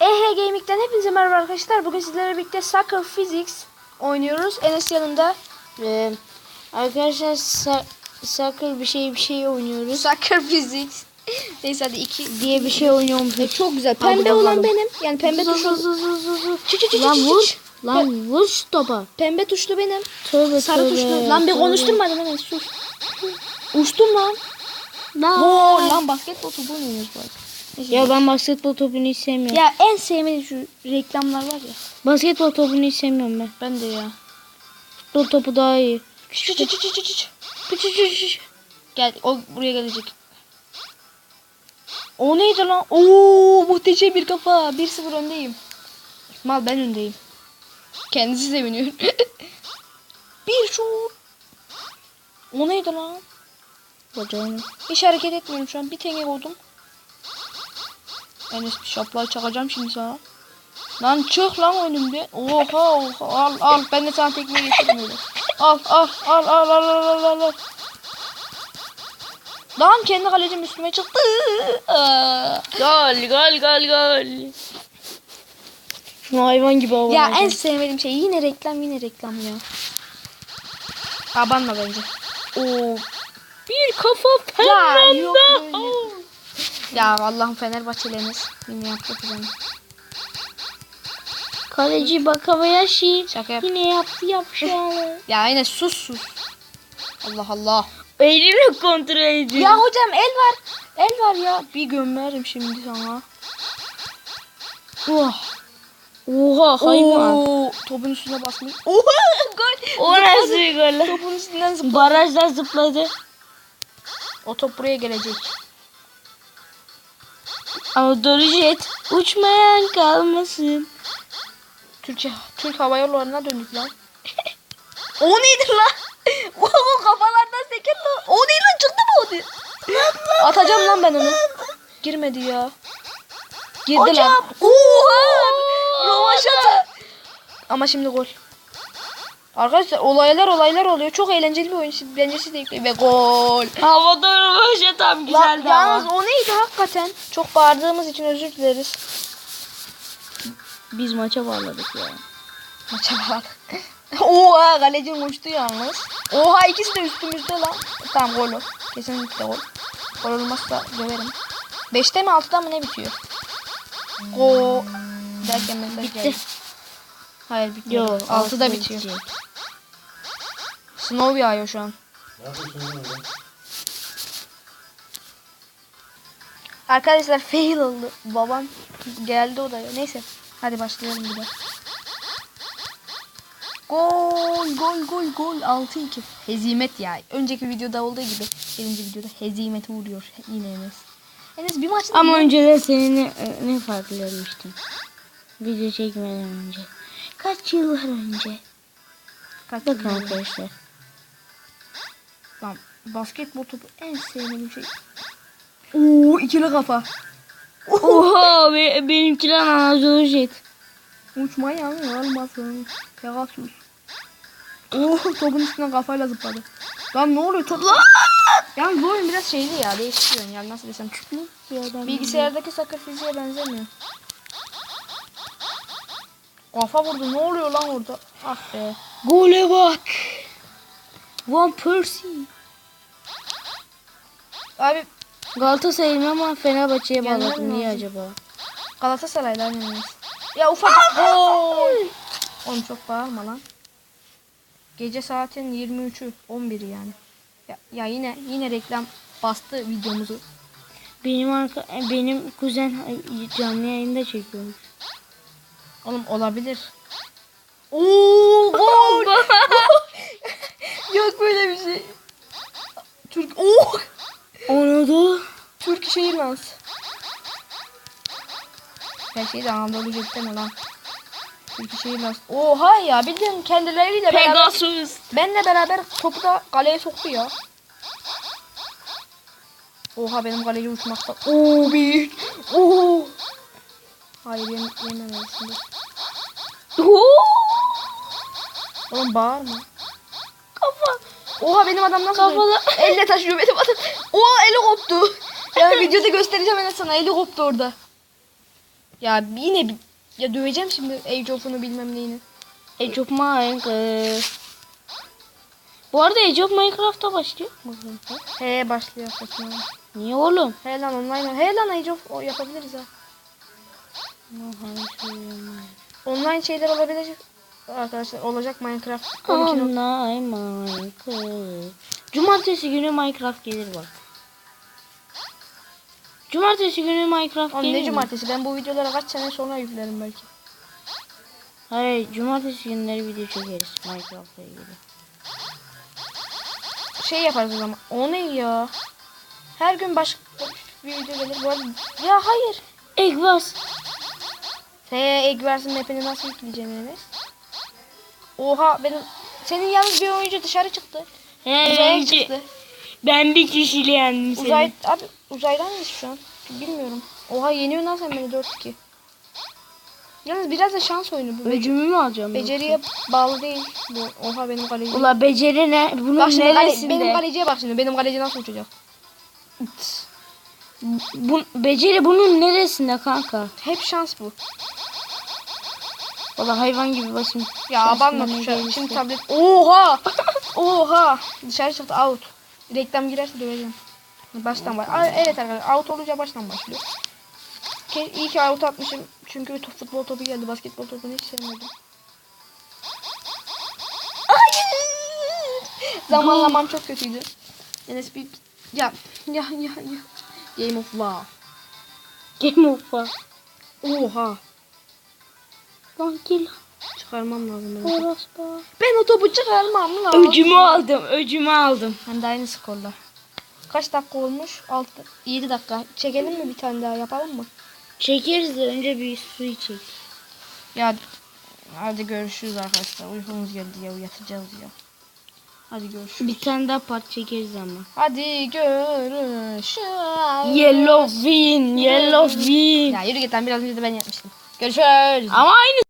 EH Gaming'den hepinize merhaba arkadaşlar. Bugün sizlerle birlikte Soccer Physics oynuyoruz. Enes yanında. Ee, arkadaşlar soccer bir şey bir şey oynuyoruz Soccer Physics. Neyse hadi iki. diye bir şey oynuyorum. E, çok güzel. Pembe olan bakalım. benim. Yani pembe tuşlu. zu- zu- zu- zu- zu. Çı çı çı çı Lan çı vur. Lan vur şu topa. Pembe tuşlu benim. Tövbe Sarı tövbe. tuşlu. Lan bir tövbe. konuşturmadın Enes sus. Uçtum lan. Lan. Oo lan basketbol topu oynuyoruz bak. Ya ben basketbol topunu hiç sevmiyorum. Ya en sevmediğim şu reklamlar var ya. Basketbol topunu hiç sevmiyorum ben. Ben de ya. Futbol topu daha iyi. Gel o buraya gelecek. O neydi lan? Oo muhteşem bir kafa. 1-0 öndeyim. Mal ben öndeyim. Kendisi seviniyor. bir şut. O neydi lan? Bacağını. Hiç hareket etmiyorum şu an. Bir tenge koydum. Ben Enes şaplayı çakacağım şimdi sana. Lan çık lan önümde. Oha oha al al ben de sana tekme getirdim öyle. Al al al al al al al al. Lan kendi kalecim üstüme çıktı. Aa, gol gol gol gol. Şunu hayvan gibi havalandım. Ya en sevmediğim şey yine reklam yine reklam ya. Abanma bence. Oo. Bir kafa pembe. Ya yok öyle ya Allah'ım Fenerbahçeleriniz yine yaptı bunu. Kaleci Bakabayashi. Şaka yap. Yine yaptı yapacağını. Ya yine sus sus. Allah Allah. Elimle kontrol ediyor. Ya hocam el var. El var ya. Bir gömerim şimdi sana. Oh. Oha hayvan. Oo, topun üstüne basmış. Oha gol. O nasıl bir gol? Topun üstünden zıpladı. Barajdan zıpladı. O top buraya gelecek. Ama Dorijet uçmayan kalmasın. Türkçe, Türk Hava Yolları'na döndük lan. o neydi lan? o kafalardan seken lan. O neydi lan çıktı mı o diye. Atacağım lan ben onu. Girmedi ya. Girdi lan. Hocam. Oha! Rovaşata. Ama şimdi gol. Arkadaşlar olaylar olaylar oluyor. Çok eğlenceli bir oyun. Siz- Bence siz de yükleyin. Ve gol. Havada rövaşa tam güzeldi yalnız ama. o neydi hakikaten? Çok bağırdığımız için özür dileriz. Biz maça bağladık ya. Maça bak. Oha kalecim uçtu yalnız. Oha ikisi de üstümüzde lan. Tamam gol o. Kesinlikle gol. Gol olmazsa döverim. 5'te mi 6'da mı ne bitiyor? Gol. Derken mesaj Bitti. geldi. Hayır bitmedi. Yo 6'da bitiyor. Snow yağıyor şu an. Arkadaşlar fail oldu. Babam geldi odaya. Neyse. Hadi başlayalım bir de. Gol gol gol gol 6-2. Hezimet ya. Önceki videoda olduğu gibi birinci videoda hezimete vuruyor yine Enes. Enes bir maçta Ama önceden seninle e, ne farklı vermiştim. Video çekmeden önce. Kaç yıllar önce. Kaç Bakın yıl- arkadaşlar. Tamam. Basketbol topu en sevdiğim şey. Oo ikili kafa. Oha be, benimkiler anadolu jet. Uçmayan olmasın. Pegasus. Oo topun üstüne kafayla zıpladı. Lan ne oluyor top lan? Yani bu oyun biraz şeyli ya değişik oyun yani nasıl desem. Bilgisayardaki sakır fiziğe benzemiyor. Kafa vurdu ne oluyor lan orada? Ah be. Gole bak. Van Persie. Abi Galatasaray'ın ama Fenerbahçe'ye Yenmem bağladı. Niye lazım. acaba? Galatasaray'dan yalnız. Ya ufak gol. Oğlum çok bağırma lan. Gece saatin 23'ü 11'i yani. Ya, ya yine yine reklam bastı videomuzu. Benim arka, e, benim kuzen canlı yayında çekiyormuş. Oğlum olabilir. Oo gol. Yok böyle bir şey. Türk oh Anadolu. Dans. Her şeyi de Anadolu cepte lan? Türk şehir dans. Oha ya bildiğin kendileriyle beraber. Pegasus. Benle beraber topu da kaleye soktu ya. Oha benim kaleci uçmakta. Oo büyük. Oo. Hayır yem yememelisin. de. Oğlum bağırma. Kafa. Oha benim adam nasıl? Kafalı. Elle taşıyor benim adam. Oha eli koptu. Yani videoda göstereceğim ben sana eli koptu orada. Ya yine bir... Ya döveceğim şimdi Age of'unu bilmem neyini. Age of Minecraft. Bu arada Age of Minecraft'ta başlıyor. He başlıyor saçma. Niye oğlum? He lan online. He lan Age of o yapabiliriz ha. Online şeyler olabilir arkadaşlar. Olacak Minecraft. 12 nokta- Online Minecraft. Cumartesi günü Minecraft gelir bak. Cumartesi günü Minecraft Oğlum ne cumartesi? Ben bu videoları kaç sene sonra yüklerim belki. Hayır, cumartesi günleri video çekeriz Minecraft'la ilgili. Şey yaparız o zaman. O ne ya? Her gün başka bir video gelir. Bu arada... Ya hayır. Egg bas. He egg versin map'ini nasıl yükleyeceğim Enes? Oha benim... Senin yalnız bir oyuncu dışarı çıktı. He, çıktı. Ben bir kişiyle yendim seni. Uzay... Abi uzaydan mıyız şu an? Bilmiyorum. Oha yeniyor lan sen beni 4-2. Yalnız biraz da şans oyunu bu. Öcümü mü alacağım? beceriye bağlı değil. Bu. Oha benim kaleci. yoksa? Ula beceri ne? Bunun Bak şimdi kale- neresinde? benim kaleciye bak şimdi. Benim kaleci nasıl uçacak? Bu, beceri bunun neresinde kanka? Hep şans bu. Valla hayvan gibi basın. Ya abanma tuşa. Şimdi tablet. Oha! Oha! Dışarı çıktı out. Reklam girerse döveceğim. Baştan var. Aa, Evet arkadaşlar out olunca baştan başlıyor. Ke- İyi ki out atmışım. Çünkü top, futbol topu geldi. Basketbol topunu hiç sevmedim. Hayır! Zamanlamam çok kötüydü. Enes bir... Ya, ya, ya, ya. Game of Wow. Game over. Oha. Lan gel. Çıkarmam lazım benim. Orospu. Ben o topu çıkarmam lazım. Öcümü aldım. Öcümü aldım. Hem de aynı skorla. Kaç dakika olmuş? 6 7 dakika. Çekelim mi bir tane daha yapalım mı? Çekeriz de önce bir su içek. Ya hadi görüşürüz arkadaşlar. Uykumuz geldi ya yatacağız ya. Hadi görüşürüz. Bir tane daha part çekeriz ama. Hadi görüşürüz. Yellow win, yellow win. Ya yürü git lan biraz önce de ben yapmıştım. Görüşürüz. Ama aynı